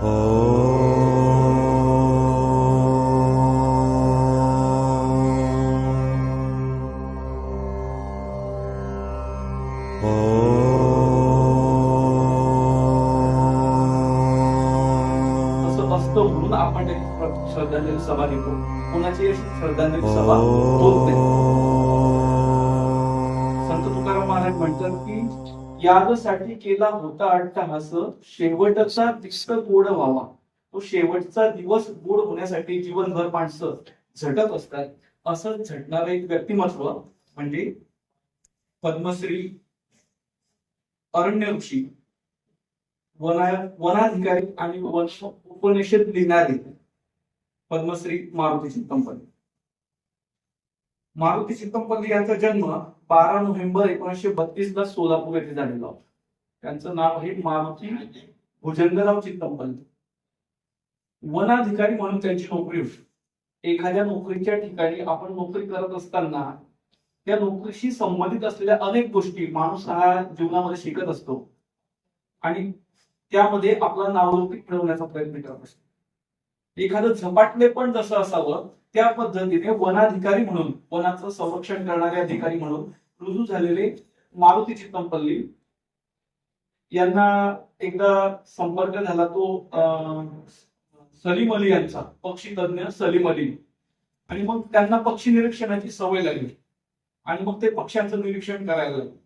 असं आपण श्रद्धांजली सभा घेतो. कोणाची अशी श्रद्धांजली सभा होत नाही. संत तुकाराम महाराज म्हणतात की यासाठी केला होता अट्टहास. शेवटचा दिसत गोड व्हावा. तो शेवटचा दिवस गोड होण्यासाठी जीवनभर माणसं झटत असतात. असं झटणारं एक व्यक्तिमत्व म्हणजे पद्मश्री अरण्य ऋषी वना वनाधिकारी आणि वन उपनिषद लिहिणारे पद्मश्री मारुती चित्तमपल्ली मारुती चित्तमपल्ली यांचा जन्म बारा नोव्हेंबर एकोणीसशे बत्तीस ला सोलापूर येथे झालेला होता. त्यांचं नाव आहे मारुती भुजंगराव चित्तमपल्ली वनाधिकारी म्हणून त्यांची नोकरी होती. एखाद्या नोकरीच्या ठिकाणी आपण नोकरी करत असताना त्या नोकरीशी संबंधित असलेल्या अनेक गोष्टी माणूस हा जीवनामध्ये शिकत असतो. आणि त्यामध्ये आपला नावलौकिक मिळवण्याचा प्रयत्न करत असतो. एखादं झपाटले पण जसं असावं त्या पद्धतीने वनाधिकारी म्हणून वनाचं संरक्षण करणारे अधिकारी म्हणून रुजू झालेले मारुती चित्तमपल्ली यांना एकदा संपर्क झाला तो अं, सलीम अली यांचा पक्षी तज्ञ सलीम अली. आणि मग त्यांना पक्षी निरीक्षणाची सवय लागली. आणि मग ते पक्ष्यांचं निरीक्षण करायला लागले.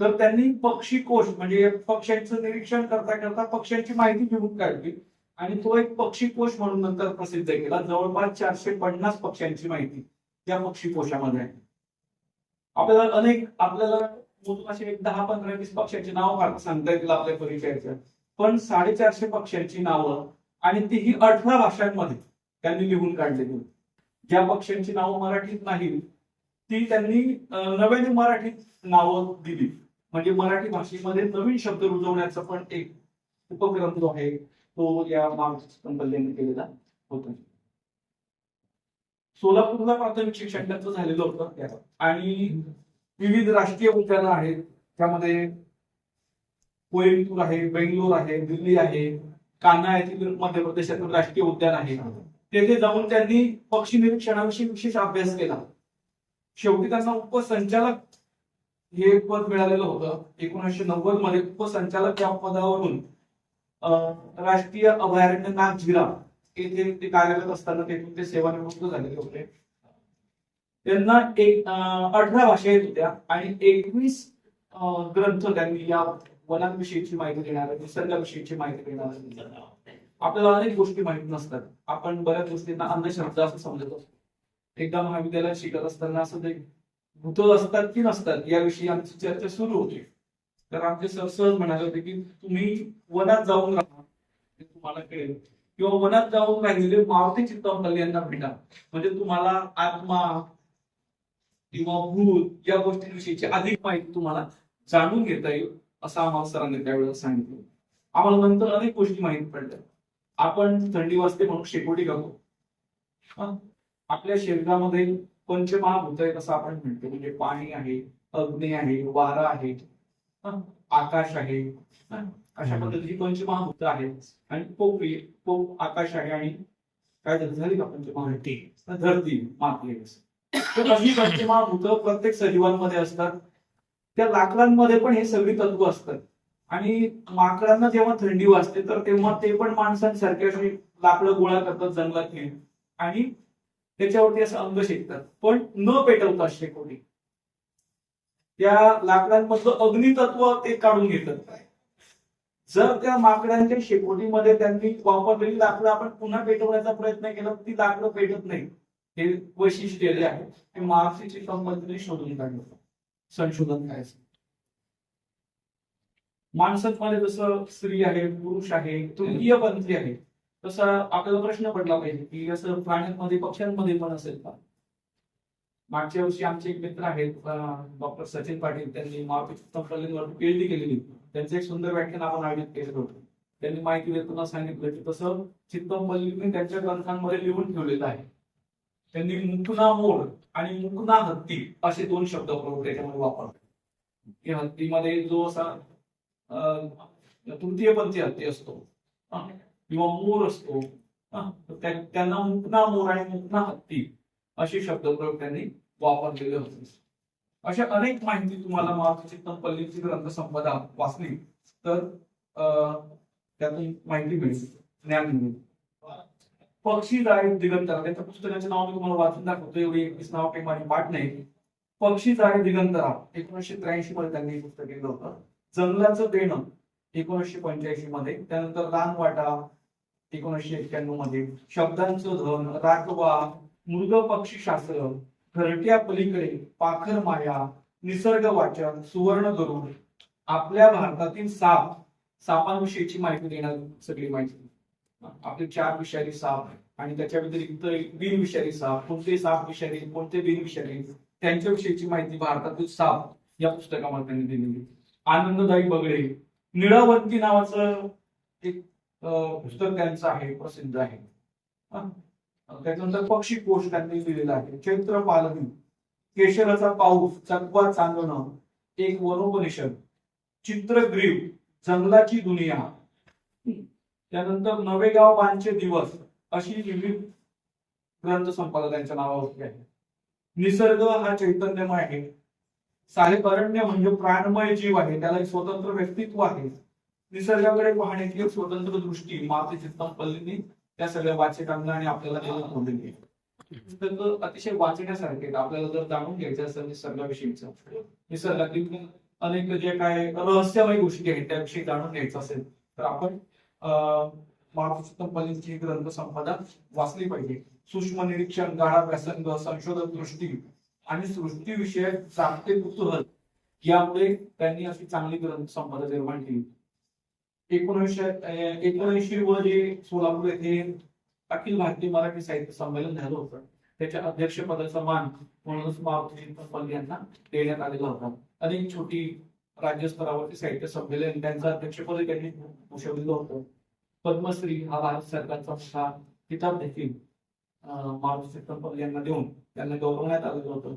तर त्यांनी पक्षी कोश म्हणजे पक्ष्यांचं निरीक्षण करता करता पक्ष्यांची माहिती घेऊन काढली. आणि तो एक पक्षी कोश म्हणून नंतर प्रसिद्ध केला. जवळपास चारशे पन्नास पक्ष्यांची माहिती त्या पक्षी कोशामध्ये आहे. आपल्याला अनेक आपल्याला मोजून असे एक दहा पंधरा वीस पक्ष्यांची नावं सांगता येतील आपल्या परिचयाच्या. पण साडेचारशे पक्ष्यांची नावं आणि तीही अठरा भाषांमध्ये त्यांनी लिहून काढलेली ज्या पक्ष्यांची नावं मराठीत नाही ती त्यांनी नव्याने मराठीत नावं दिली. म्हणजे मराठी भाषेमध्ये नवीन शब्द रुजवण्याचा पण एक उपक्रम जो आहे तो या मार्क्स कंपल्यांनी केलेला होता. सोलापूरला प्राथमिक शिक्षण त्याचं झालेलं होतं आणि विविध राष्ट्रीय उद्यानं आहेत. त्यामध्ये कोइंबतूर आहे बेंगलोर आहे दिल्ली आहे कान्हा येथील मध्य प्रदेशातील राष्ट्रीय उद्यान आहे. तेथे जाऊन त्यांनी पक्षी निरीक्षणाविषयी विशेष अभ्यास केला. शेवटी त्यांना उपसंचालक हे पद मिळालेलं होतं. एकोणीसशे नव्वदमध्ये उपसंचालक या पदावरून राष्ट्रीय अभयारण्य नागझिरा येथे ते कार्यरत असताना तेथून ते सेवानिवृत्त झालेले होते. त्यांना एक अठरा भाषा येत होत्या आणि एकवीस ग्रंथ त्यांनी या वनांविषयीची माहिती देणाऱ्या निसर्गाविषयीची माहिती देणाऱ्या आपल्याला अनेक गोष्टी माहीत नसतात. आपण बऱ्याच गोष्टींना अंधश्रद्धा असं समजत असतो. एकदा महाविद्यालयात शिकत असताना असं ते भूतल असतात की नसतात याविषयी आमची चर्चा सुरू होती. तर आमचे सर सहज म्हणाले होते की तुम्ही वनात जाऊन राहा. तुम्हाला कळेल. किंवा वनात जाऊन राहिलेले मारुती चित्तमपल्ली यांना भेटा. म्हणजे तुम्हाला आत्मा किंवा भूत या गोष्टींविषयीची अधिक माहिती तुम्हाला जाणून घेता येईल असं आम्हाला सरांनी त्यावेळेला सांगितलं. आम्हाला नंतर अनेक गोष्टी माहीत पडल्या. आपण थंडी वाजते म्हणून शेकोटी घालू आपल्या शरीरामध्ये पंचमहाभूत आहेत असं आपण म्हणतो. म्हणजे पाणी आहे अग्नी आहे वारा आहे. आकाश आहे? अशा पद्धतीची पंचमहाभूत आहेत? आणि पोकळी पोक आकाश आहे आणि काय झालं? का पंचमहाभूती धरती. माती. तर अशी पंचमहाभूत प्रत्येक सजीवांमध्ये असतात. त्या लाकडांमध्ये पण हे सगळी तत्व असतात. आणि माकडांना जेव्हा थंडी वाजते तर तेव्हा ते पण माणसांसारखे अशी लाकडं गोळा करतात जंगलातली आणि त्याच्यावरती असं अंग शेकतात. पण न पेटवता शेकोटी त्या लाकडांमधलं अग्नितत्व ते काढून घेतात. जर त्या माकडांच्या शेकोटीमध्ये त्यांनी वापरलेली लाकडं आपण पुन्हा पेटवण्याचा प्रयत्न केला ती लाकडं पेटत नाही हे वैशिष्ट्य जे आहे ते मार्क्सीची कंपनीने शोधून काढलं. संशोधन काय माणसांमध्ये जसं स्त्री आहे पुरुष आहे तृतीय पंथी आहे तसा आपल्याला प्रश्न पडला पाहिजे की असं प्राण्यांमध्ये पक्ष्यांमध्ये पण असेल का? मागच्या वर्षी आमचे एक मित्र आहेत डॉक्टर सचिन पाटील. त्यांनी मारुती चित्तमपल्लींवर पीएचडी केलेली. त्यांचं एक सुंदर व्याख्यान आपण आयोजित केलं होतं. त्यांनी माहिती देताना सांगितलं की तसं चित्तमपल्लींनी त्यांच्या ग्रंथांमध्ये लिहून ठेवलेलं आहे. त्यांनी मुकना मोड आणि मुकना हत्ती असे दोन शब्द त्याच्यामध्ये वापरले. हत्तीमध्ये जो असा अं, तृतीयपंथी हत्ती असतो किंवा मोर असतो त्यांना मुकना मोर आणि मुकना हत्ती असे शब्दप्रयोग त्यांनी वापरलेले होते. अशा अनेक माहिती तुम्हाला मारुती चित्तमपल्लीची ग्रंथसंपदा वाचली तर त्यातून माहिती मिळेल. ज्ञान मिळेल. पक्षी जाळे दिगंतर त्यांच्या पुस्तकाचे नाव मी तुम्हाला वाचून दाखवतो एवढी एकवीस नाव काही माझी पाठ नाही. पक्षी जाळी दिगंतरा एकोणीसशे त्र्याऐंशी मध्ये त्यांनी पुस्तक लिहिलं होतं. जंगलाचं देणं एकोणीसशे पंच्याऐंशी मध्ये. त्यानंतर रानवाटा एकोणीसशे एक्क्याण्णवमध्ये. शब्दांचं धन राखवा मृग पक्षी शास्त्र घरट्या पलीकडे पाखर माया निसर्ग वाचन सुवर्ण गरुड आपल्या भारतातील साप सापांविषयीची माहिती देणार सगळी माहिती. आपले चार विषारी साप आणि त्याच्या व्यतिरिक्त बिनविषारी साप कोणते साप विषारी कोणते बिनविषारी त्यांच्याविषयीची माहिती भारतातील साप या पुस्तकामध्ये त्यांनी दिलेली आनंददायी बगडे निळावंती नावाचं एक पुस्तक त्यांचं आहे प्रसिद्ध आहे. त्याच्यानंतर पक्षी कोश त्यांनी लिहिलेला आहे. चैत्र पालवी केशराचा पाऊस चकवा चांदणं एक वनोपनिषद चित्रग्रीव जंगलाची दुनिया. त्यानंतर नवेगाव बांधचे दिवस अशी विविध ग्रंथ संपदा त्यांच्या नावावरती आहे निसर्ग हा चैतन्यमय आहे. साहेब अरण्य म्हणजे प्राणमय जीव आहे. त्याला एक स्वतंत्र व्यक्तित्व आहे. निसर्गाकडे पाहण्याची एक स्वतंत्र दृष्टी माते चित्तमपल्लींनी त्या सगळ्या वाचकांना आणि आपल्याला देऊन ठेवलेली आहे अतिशय वाचण्यासारखे आपल्याला जर जाणून घ्यायचं असेल निसर्गाविषयीचं निसर्गातील अनेक जे काय रहस्यमय गोष्टी आहेत त्याविषयी जाणून घ्यायचं असेल तर आपण अं, ग्रंथ संपदा वाचली पाहिजे. सूक्ष्म निरीक्षण गाढा व्यासंग संशोधक दृष्टी आणि सृष्टीविषयक जागतिक कुतूहल यामुळे त्यांनी अशी चांगली ग्रंथ संपदा निर्माण केली. एकोणीसशे एकोणऐंशी व जे सोलापूर येथे अखिल भारतीय मराठी साहित्य संमेलन झालं होतं. त्याच्या अध्यक्षपदाचा मान म्हणूनच मारुती चित्तमपल्ली यांना देण्यात आलेला होता. अनेक छोटी राज्यस्तरावरती साहित्य संमेलन त्यांचं अध्यक्षपद त्यांनी भूषवलेलं होतं. पद्मश्री हा भारत सरकारचा मोठा किताब देखील मारुती चित्तमपल्ली यांना देऊन त्यांना गौरवण्यात आलेलं होतं.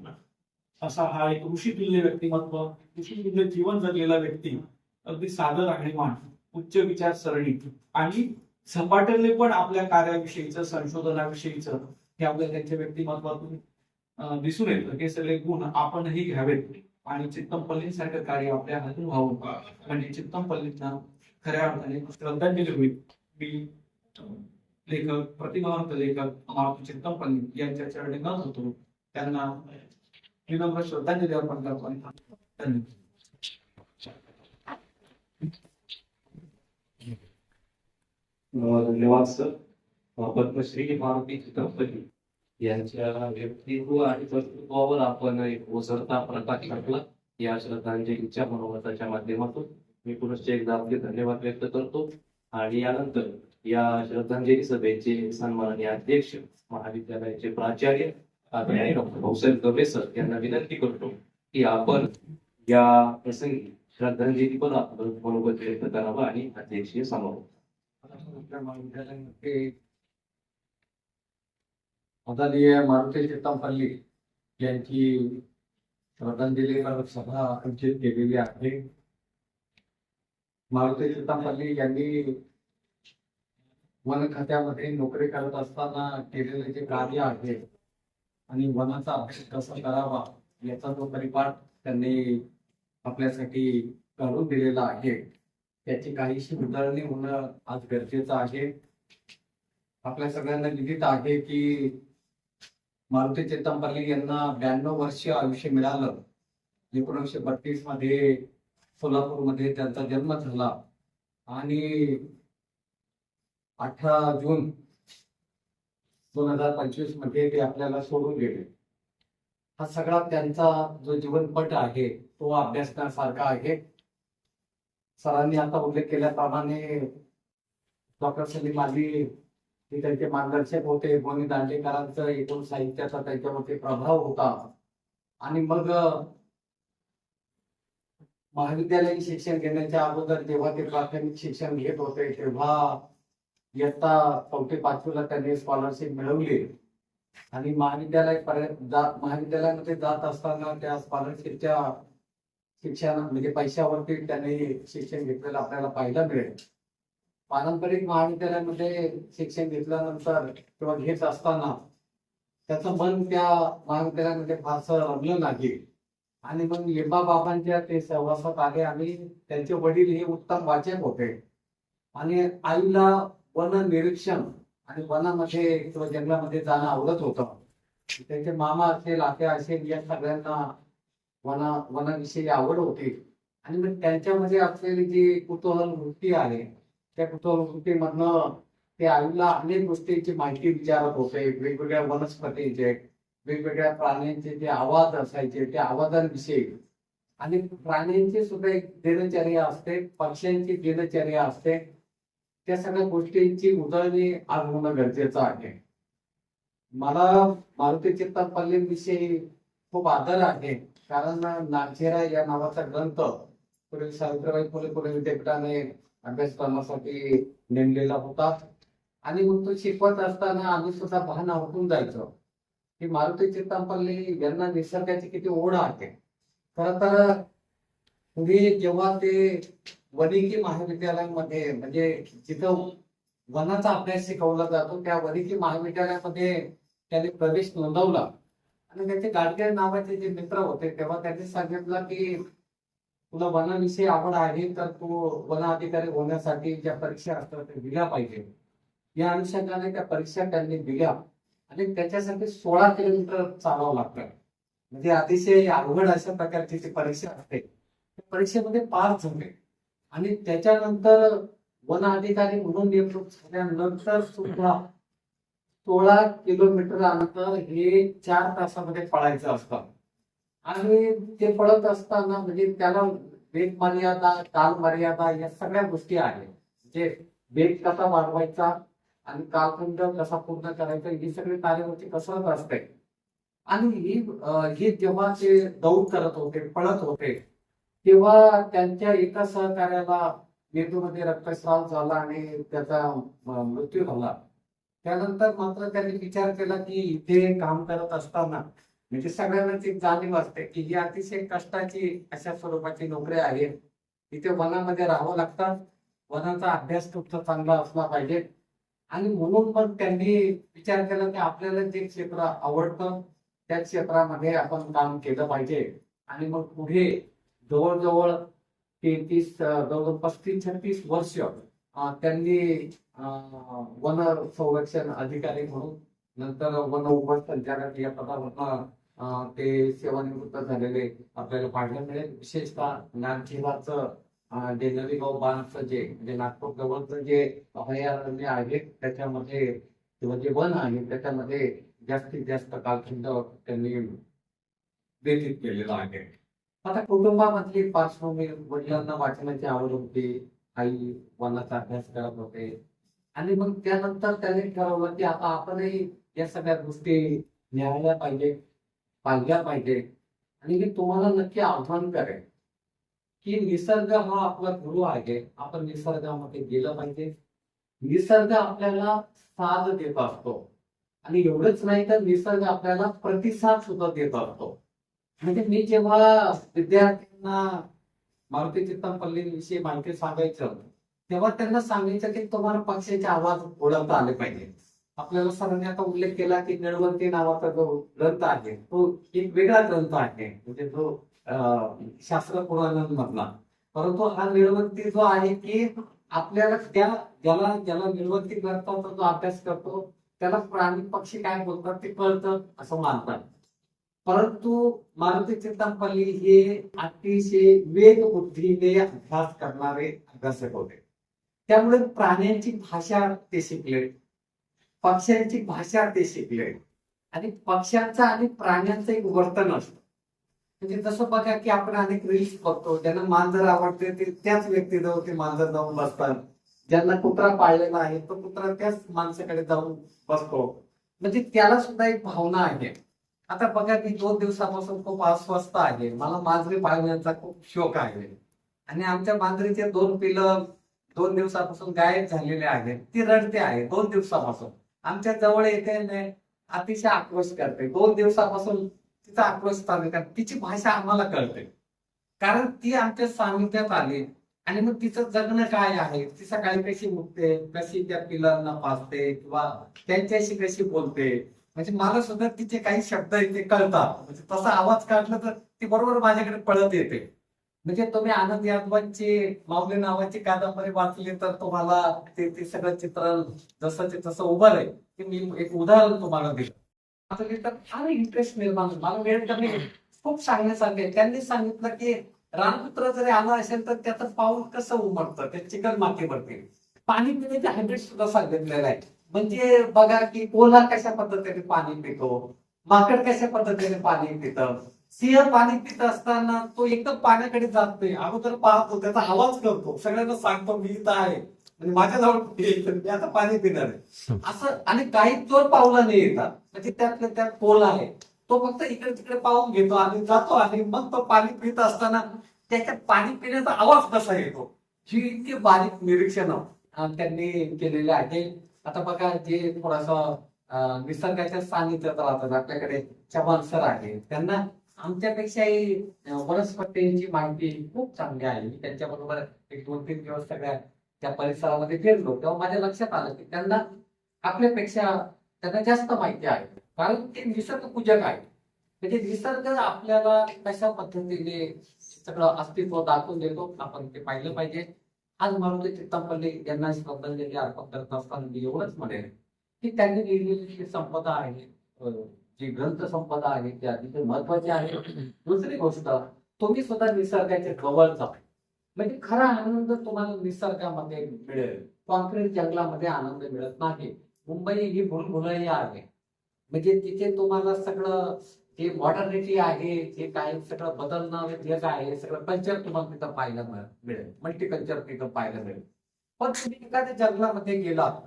असा हा एक ऋषितुल्य व्यक्तिमत्व ऋषितुल्य जीवन जगलेला व्यक्ती अगदी साधं राहणीमान उच्च विचारसरणी आणि झपाट्याने पण आपल्या कार्याविषयीचं संशोधनाविषयीचं हे आपल्या त्यांच्या व्यक्तिमत्वातून दिसून येतं. हे सगळे गुण आपणही घ्यावेत आणि चित्तमपल्लींसारखं कार्य आपल्या हातून व्हावं. म्हणजे चित्तमपल्लींना खऱ्या अर्थाने श्रद्धांजली होईल. मी लेखक प्रतिभावंत लेखक मारुती चित्तमपल्ली यांच्या चरणी न होतो त्यांना विनम्र श्रद्धांजली अर्पण करतो आणि धन्यवाद. धन्यवाद सर पद्मश्री मारुती चित्रपती यांच्या व्यक्तित्व आणि कर्तृत्वावर आपण एक ओसरता प्रकाश टाकला. या श्रद्धांजलीच्या मनोगताच्या माध्यमातून मी पुनश्च एकदा आपले धन्यवाद व्यक्त करतो. आणि यानंतर या श्रद्धांजली सभेचे सन्माननीय अध्यक्ष महाविद्यालयाचे प्राचार्य डॉक्टर भाऊसाहेब गवे सर यांना विनंती करतो की आपण या प्रसंगी श्रद्धांजली पण आपण मनोगत व्यक्त करावा आणि अध्यक्षीय समारोप महाविद्यालयामध्ये आदरणीय मारुती चित्तमपल्ली यांची श्रद्धांजली सभा आयोजित केलेली आहे. मारुती चित्तमपल्ली यांनी वन खात्यामध्ये नोकरी करत असताना केलेले जे कार्य आहे आणि वनाचा अभ्यास कसा करावा याचा जो परिपाठ त्यांनी आपल्यासाठी करून दिलेला आहे. त्याची काहीशी उजळणी होणं आज गरजेचं आहे. आपल्या सगळ्यांना विदित आहे की मारुती चित्तमपल्ली यांना ब्याण्णव वर्षीय आयुष्य मिळालं. एकोणीसशे बत्तीसमध्ये सोलापूरमध्ये त्यांचा जन्म झाला. आणि अठरा जून दोन हजार पंचवीसमध्ये ते आपल्याला सोडून गेले. हा सगळा त्यांचा जो जीवनपट आहे तो अभ्यासण्यासारखा आहे. सरांनी आता उल्लेख केल्याप्रमाणे डॉक्टर सलीम माझी हे त्यांचे मार्गदर्शक होते. गोनी दांडेकरांचं एकूण साहित्याचा त्यांच्यावरती प्रभाव होता. आणि मग महाविद्यालयीन शिक्षण घेण्याच्या अगोदर जेव्हा ते प्राथमिक शिक्षण घेत होते तेव्हा इयत्ता चौथी पाचवीला त्यांनी स्कॉलरशिप मिळवली. आणि महाविद्यालय महाविद्यालयामध्ये जात असताना त्या स्कॉलरशिपच्या शिक्षण म्हणजे पैशावरती त्यांनी शिक्षण घेतलेलं आपल्याला पाहायला मिळेल. पारंपरिक महाविद्यालयामध्ये शिक्षण घेतल्यानंतर किंवा घेत असताना त्याचं मन त्या महाविद्यालयामध्ये फारसं रमलं नाही. आणि मग लिंबा बाबांच्या ते सहवासात आले आणि त्यांचे वडील हे उत्तम वाचक होते. आणि आईला वन निरीक्षण आणि वनामध्ये किंवा जंगलामध्ये जाणं आवडत होतं. त्यांचे मामा असेल आत्या असेल या सगळ्यांना वना वनाविषयी आवड होती. आणि मग त्यांच्यामध्ये असलेली जी कुतूहल वृत्ती आहे त्या कुतूहल वृत्तीमधनं ते आईला अनेक गोष्टींची माहिती विचारत होते. वेगवेगळ्या वनस्पतींचे वेगवेगळ्या प्राण्यांचे जे आवाज असायचे त्या आवाजांविषयी. आणि प्राण्यांची सुद्धा एक दिनचर्या असते पक्ष्यांची दिनचर्या असते. त्या सगळ्या गोष्टींची उजळणी आज होणं गरजेचं आहे. मला मारुती चित्तपल्लींविषयी खूप आदर आहे. कारण नाचेरा या नावाचा ग्रंथ पूर्वी सावित्रीबाई फुले पुणे विद्यापीठाने अभ्यासक्रमासाठी नेमलेला होता. आणि मग तो शिकवत असताना आम्ही सुद्धा भान आवडून जायचो. की मारुती चित्तांपल्ली यांना निसर्गाची किती ओढ आहे. खर तर पूर्वी जेव्हा ते वनिकी महाविद्यालयामध्ये म्हणजे जिथं वनाचा अभ्यास शिकवला जातो त्या वनिकी महाविद्यालयामध्ये त्याने प्रवेश नोंदवला. आणि त्याचे गाडगे नावाचे जे मित्र होते तेव्हा त्यांनी सांगितलं की तुला वनाविषयी आवड आहे तर तू वन अधिकारी होण्यासाठी ज्या परीक्षा असतात त्या दिल्या पाहिजे. या अनुषंगाने त्या परीक्षा त्यांनी दिल्या. आणि त्याच्यासाठी सोळा किलोमीटर चालावं लागतं. म्हणजे अतिशय अवघड अशा प्रकारची ती परीक्षा असते परीक्षेमध्ये पास झाले. आणि त्याच्यानंतर वन अधिकारी म्हणून नेमणूक झाल्यानंतर सुद्धा सोळा किलोमीटर अंतर हे चार तासामध्ये पळायचं असतं. आणि ते पळत असताना म्हणजे त्याला वेग मर्यादा काल मर्यादा या सगळ्या गोष्टी आहेत. म्हणजे वेग कसा वाढवायचा आणि कालखंड कसा पूर्ण करायचा ही सगळी कार्यवृत्ती कसरत असते. आणि ही ही जेव्हा ते दौड करत होते पळत होते तेव्हा त्यांच्या एका सहकार्याला मेंदूमध्ये रक्तस्राव झाला आणि त्याचा मृत्यू झाला. त्यानंतर मात्र त्यांनी विचार केला की इथे काम करत असताना म्हणजे सगळ्यांनाच एक जाणीव असते की ही अतिशय कष्टाची अशा स्वरूपाची नोकरी आहे. इथे वनामध्ये राहावं लागतं. वनाचा अभ्यास तुमचा चांगला असला पाहिजे. आणि म्हणून पण त्यांनी विचार केला की आपल्याला जे क्षेत्र आवडतं त्या क्षेत्रामध्ये आपण काम केलं पाहिजे. आणि मग पुढे जवळजवळ तेहतीस जवळजवळ पस्तीस छत्तीस वर्ष त्यांनी वन संरक्षण अधिकारी म्हणून नंतर वन उपसंचालक या पदावरनं ते सेवानिवृत्त झालेले आपल्याला पाहायला मिळेल. विशेषतः नागझिराचं अं, जे नवीगाव बांधचं जे म्हणजे नागपूर जवळचं जे अभयारण्य आहे त्याच्यामध्ये किंवा जे वन आहे त्याच्यामध्ये जास्तीत जास्त कालखंड त्यांनी व्यतीत केलेला आहे. आता कुटुंबामधली पार्श्वभूमी वडिलांना वाचनाची आवड होती काही वनाचा अभ्यास करत होते. आणि मग त्यानंतर त्याने ठरवलं की आता आपणही या सगळ्या गोष्टी न्यायला पाहिजे पाहिल्या पाहिजे. आणि मी तुम्हाला नक्की आव्हान करेन की निसर्ग हा आपला गुरु आहे. आपण निसर्गामध्ये गेलं पाहिजे. निसर्ग आपल्याला साथ देत असतो. आणि एवढंच नाही तर निसर्ग आपल्याला प्रतिसाद सुद्धा देत असतो. म्हणजे मी जेव्हा विद्यार्थ्यांना मारुती चित्तमपल्ली विषयी माहिती सांगायचं तेव्हा त्यांना सांगायचं की तुम्हाला पक्षाचे आवाज ओळखता आले पाहिजे. आपल्याला सरांनी आता उल्लेख केला की निळवंती नावाचा जो ग्रंथ आहे तो एक वेगळा ग्रंथ आहे. म्हणजे जो अं, शास्त्र पुराणांमधला. परंतु हा निळवंती जो आहे की आपल्याला त्या ज्याला ज्याला निळवंती ग्रंथाचा जो अभ्यास करतो त्याला प्राणी पक्षी काय बोलतात ते कळतं असं मानतात. परंतु मारुती चिंतामपल्ली हे अतिशय वेग बुद्धीने अभ्यास करणारे अभ्यासक होते. त्यामुळे प्राण्यांची भाषा ते शिकले पक्ष्यांची भाषा ते शिकले. आणि पक्ष्यांचा आणि प्राण्यांचं एक वर्तन असतं. म्हणजे तसं बघा की आपण अनेक रील्स बघतो ज्यांना मांजर आवडते ते त्याच व्यक्तीजवळ ते मांजर जाऊन बसतात. ज्यांना कुत्रा पाळलेला आहे तो कुत्रा त्याच माणसाकडे जाऊन बसतो. म्हणजे त्याला सुद्धा एक भावना आहे. आता बघा की दोन दिवसापासून खूप अस्वस्थ आहे. मला मांजरी पाळण्याचा खूप शौक आहे. आणि आमच्या मांजरीचे दोन पिलं दोन दिवसापासून गायब झालेले आहेत. ती रडते आहे दोन दिवसापासून. आमच्या जवळ येते अतिशय आक्रोश करते. दोन दिवसापासून तिचा आक्रोश चालू कारण तिची भाषा आम्हाला कळते. कारण ती आमच्या सामित्यात आली. आणि मग तिचं जगणं काय आहे? ती सकाळी कशी उठते? कशी त्या पिलांना पाजते? किंवा त्यांच्याशी कशी बोलते? म्हणजे मला सुद्धा तिचे काही शब्द इथे कळतात. म्हणजे तसा आवाज काढला तर ती बरोबर माझ्याकडे पळत येते. म्हणजे तुम्ही आनंद यादवांची माऊली नावाची कादंबरी वाचली तर तुम्हाला ते ते सगळं चित्र जसं ते तसं उभं राहील. ते मी एक उदाहरण तुम्हाला दिलं आता ते तर फार इंटरेस्ट निर्माण मला मिळेल खूप सांगण्यासारखे त्यांनी सांगितलं की रामपुत्र जरी आला असेल तर त्याचं पाऊल कसं उमटतं? ते चिकन मातीवरती पाणी पिण्याचे हॅबिट सुद्धा सांगितलेलं आहे म्हणजे बघा की कोल्हा कशा पद्धतीने पाणी पितो माकड कशा पद्धतीने पाणी पितं? सिंह पाणी पित असताना तो एकदम पाण्याकडे जात नाही. अगोदर पाहतो त्याचा आवाज करतो. सगळ्यांना सांगतो मी इथं आहे. म्हणजे माझ्याजवळ मी आता पाणी पिणार आहे. असं आणि काही चोर पावलाने येतात. म्हणजे त्यातल्या त्यात कोल आहे. तो फक्त इकडे तिकडे पाहून घेतो. आणि जातो आणि मग तो पाणी पित असताना त्याच्यात पाणी पिण्याचा आवाज कसा येतो? ही इतकी बारीक निरीक्षण त्यांनी केलेले आहे आता बघा जे थोडासा निसर्गाच्या सानिध्यात राहतात आपल्याकडे चव्हाण सर आहे त्यांना आमच्यापेक्षाही वनस्पतींची माहिती खूप चांगली आहे. मी त्यांच्याबरोबर एक दोन तीन दिवस सगळ्या त्या परिसरामध्ये फिरलो. तेव्हा माझ्या लक्षात आलं की त्यांना आपल्यापेक्षा त्यांना जास्त माहिती आहे. कारण ते निसर्ग पूजक आहे म्हणजे निसर्ग आपल्याला कशा पद्धतीने सगळं अस्तित्व दाखवून देतो आपण ते पाहिलं पाहिजे. आज मारुती चित्तापल्ली यांना श्रद्धांजली अर्पण करत असताना मी एवढंच म्हणेन की त्यांनी लिहिलेली जी संपदा आहे जी ग्रंथ संपदा आहे ती अतिशय महत्वाची आहे. दुसरी गोष्ट तुम्ही सुद्धा निसर्गाच्या जवळ जा. म्हणजे खरा आनंद तुम्हाला निसर्गामध्ये मिळेल. कॉन्क्रीट जंगलामध्ये आनंद मिळत नाही. मुंबई ही भुलभुलई आहे. म्हणजे तिथे तुम्हाला सगळं हे मॉडर्निटी आहे हे काय सगळं बदलणारे काय आहे सगळं कल्चर तुम्हाला तिथं पाहायला मिळेल. मल्टी कल्चर तिथं पाहायला मिळेल. पण तुम्ही एखाद्या जंगलामध्ये गेलात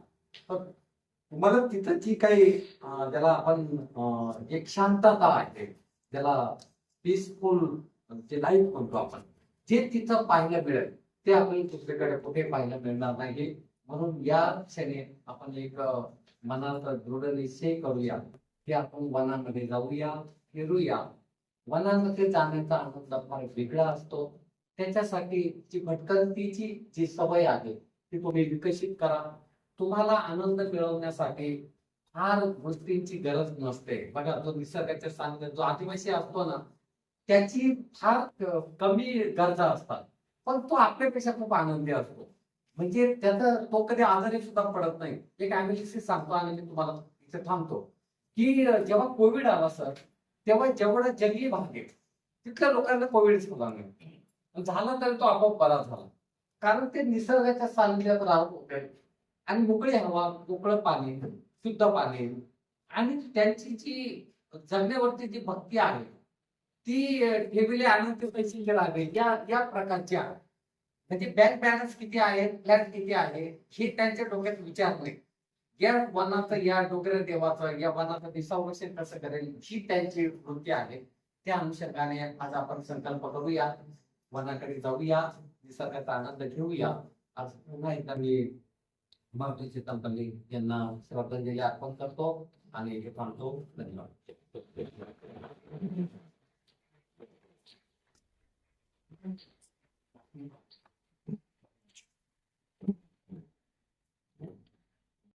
तर तुम्हाला तिथं जी काही ज्याला आपण एक शांतता आहे ज्याला पीसफुल जे लाईफ म्हणतो आपण जे तिथं पाहायला मिळेल ते आपल्याला दुसरीकडे कुठे पाहायला मिळणार नाही. म्हणून या क्षणी आपण एक मनात दृढ निश्चय करूया की आपण वनामध्ये जाऊया. फिरूया. वनामध्ये जाण्याचा आनंद फार वेगळा असतो. त्याच्यासाठी जी भटकंतीची जी सवय आहे ती तुम्ही विकसित करा. तुम्हाला आनंद मिळवण्यासाठी फार गोष्टींची गरज नसते. बघा जो निसर्गाच्या सानिध्यात जो आदिवासी असतो ना त्याची फार कमी गरजा असतात. पण तो आपल्यापेक्षा खूप आनंदी असतो. म्हणजे त्याचा तो कधी आजारी सुद्धा पडत नाही. एक अनालिसिस सांगतो आणि मी तुम्हाला इथे थांबतो की जेव्हा कोविड आला सर तेव्हा जेवढा जंगली भाग आहे तिथल्या लोकांना कोविडच होता नाही. झाला तरी तो आपोआप बरा झाला. कारण ते निसर्गाच्या सानिध्यात राहत होते. आणि मोकळी हवा मोकळं पाणी शुद्ध पाणी. आणि त्यांची जी जगण्यावरती जी भक्ती आहे ती ठेवले आनंद पैसे लागले या या प्रकारची आहे. म्हणजे बँक बॅलन्स किती आहे फ्लॅट किती आहे हे त्यांच्या डोक्यात विचार नाही. या वनाचं या डोंगर देवाचं या वनाचं मी कसं करेल ही त्यांची वृत्ती आहे. त्या अनुषंगाने आज आपण संकल्प करूया. वनाकडे जाऊया. निसर्गाचा आनंद घेऊया. आज पुन्हा एकदा मी मारुती चितंपल्ली यांना श्रद्धांजली अर्पण करतो आणि हे पाहतो. धन्यवाद.